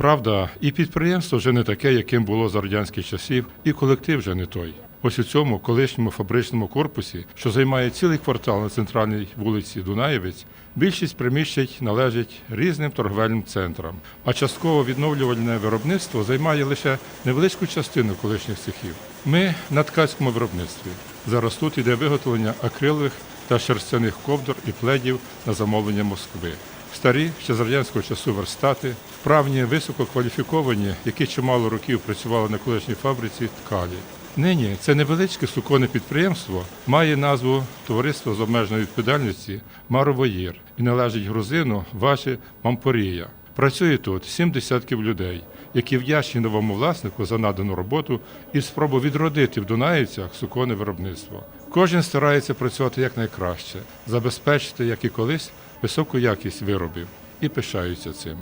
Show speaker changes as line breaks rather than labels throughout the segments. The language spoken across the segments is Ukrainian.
Правда, і підприємство вже не таке, яким було за радянських часів, і колектив вже не той. Ось у цьому колишньому фабричному корпусі, що займає цілий квартал на центральній вулиці Дунаєвець, більшість приміщень належить різним торговельним центрам, а частково відновлювальне виробництво займає лише невеличку частину колишніх цехів. Ми на ткацькому виробництві. Зараз тут іде виготовлення акрилових та шерстяних ковдр і пледів на замовлення Москви. Старі ще з радянського часу верстати, вправні, висококваліфіковані, які чимало років працювали на колишній фабриці ткалі. Нині це невеличке суконне підприємство має назву Товариство з обмеженою відповідальності Маровоїр і належить грузину Ваші Мампорія. Працює тут сім десятків людей, які вдячні новому власнику за надану роботу і спробу відродити в Дунаївцях суконне виробництво. Кожен старається працювати якнайкраще, забезпечити, як і колись, високу якість виробів і пишаються цим.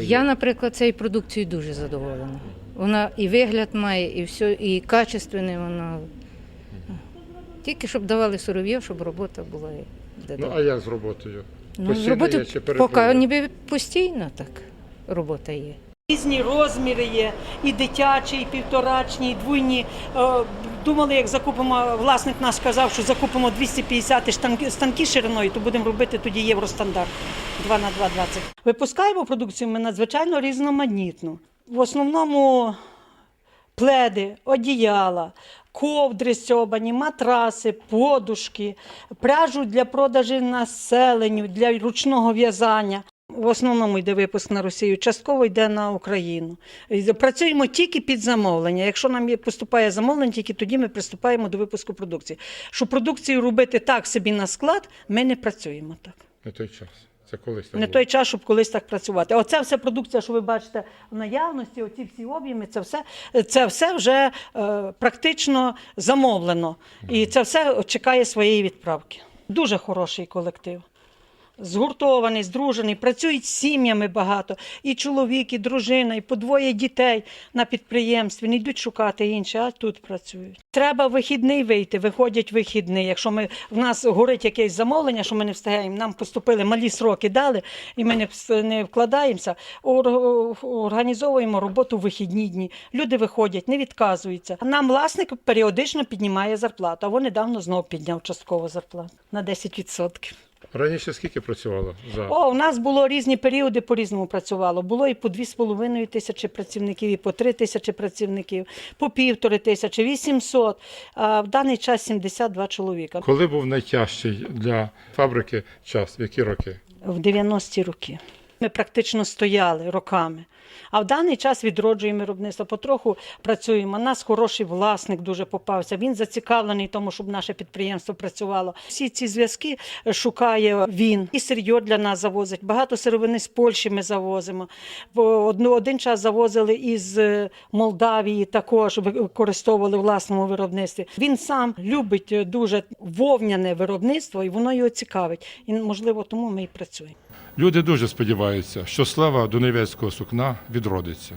Я, наприклад, цією продукцією дуже задоволена. Вона і вигляд має, і все, і качественне вона. Тільки щоб давали суров'я, щоб робота була.
Ну а як з роботою?
Ну, з
роботою
поки ніби постійно так робота є.
Різні розміри є, і дитячі, і півторачні, і двойні. Е, Думали, як закупимо, власник наш сказав, що закупимо 250 штанки, станки шириною, то будемо робити тоді євростандарт 2 на 2,20. Випускаємо продукцію ми надзвичайно різноманітну. В основному пледи, одіяла, ковдри стьобані, матраси, подушки, пряжу для продажу населенню, для ручного в'язання. В основному йде випуск на Росію, частково йде на Україну. Працюємо тільки під замовлення. Якщо нам поступає замовлення, тільки тоді ми приступаємо до випуску продукції. Щоб продукцію робити так собі на склад, ми не працюємо так.
Не той час. Це колись так
Не
було.
той час, щоб колись так працювати. Оце все продукція, що ви бачите в наявності, оці всі об'єми, це все, це все вже е, практично замовлено. І це все чекає своєї відправки. Дуже хороший колектив. Згуртований, здружений, працюють з сім'ями багато. І чоловік, і дружина, і по двоє дітей на підприємстві. Не йдуть шукати інше, а тут працюють. Треба вихідний вийти, виходять вихідний. Якщо ми в нас горить якесь замовлення, що ми не встигаємо, нам поступили малі сроки дали, і ми не, не вкладаємося. ор- Організовуємо роботу в вихідні дні. Люди виходять, не відказуються. Нам власник періодично піднімає зарплату. А він недавно знову підняв частково зарплату на 10%.
Раніше скільки працювало за
О, у нас було різні періоди, по-різному працювало. Було і по 2,5 тисячі працівників, і по 3 тисячі працівників, по півтори тисячі, 800. А в даний час 72 чоловіка.
коли був найтяжчий для фабрики час? В які роки?
В 90-ті роки. Ми практично стояли роками. А в даний час відроджуємо виробництво. Потроху працюємо. У нас хороший власник дуже попався. Він зацікавлений тому, щоб наше підприємство працювало. Всі ці зв'язки шукає він. І сир'йо для нас завозить. Багато сировини з Польщі ми завозимо. Одну- один час завозили із е, Молдавії, також використовували в власному виробництві. Він сам любить дуже вовняне виробництво, і воно його цікавить. І можливо, тому ми і працюємо.
Люди дуже сподіваються, що слава Доневецького сукна відродиться.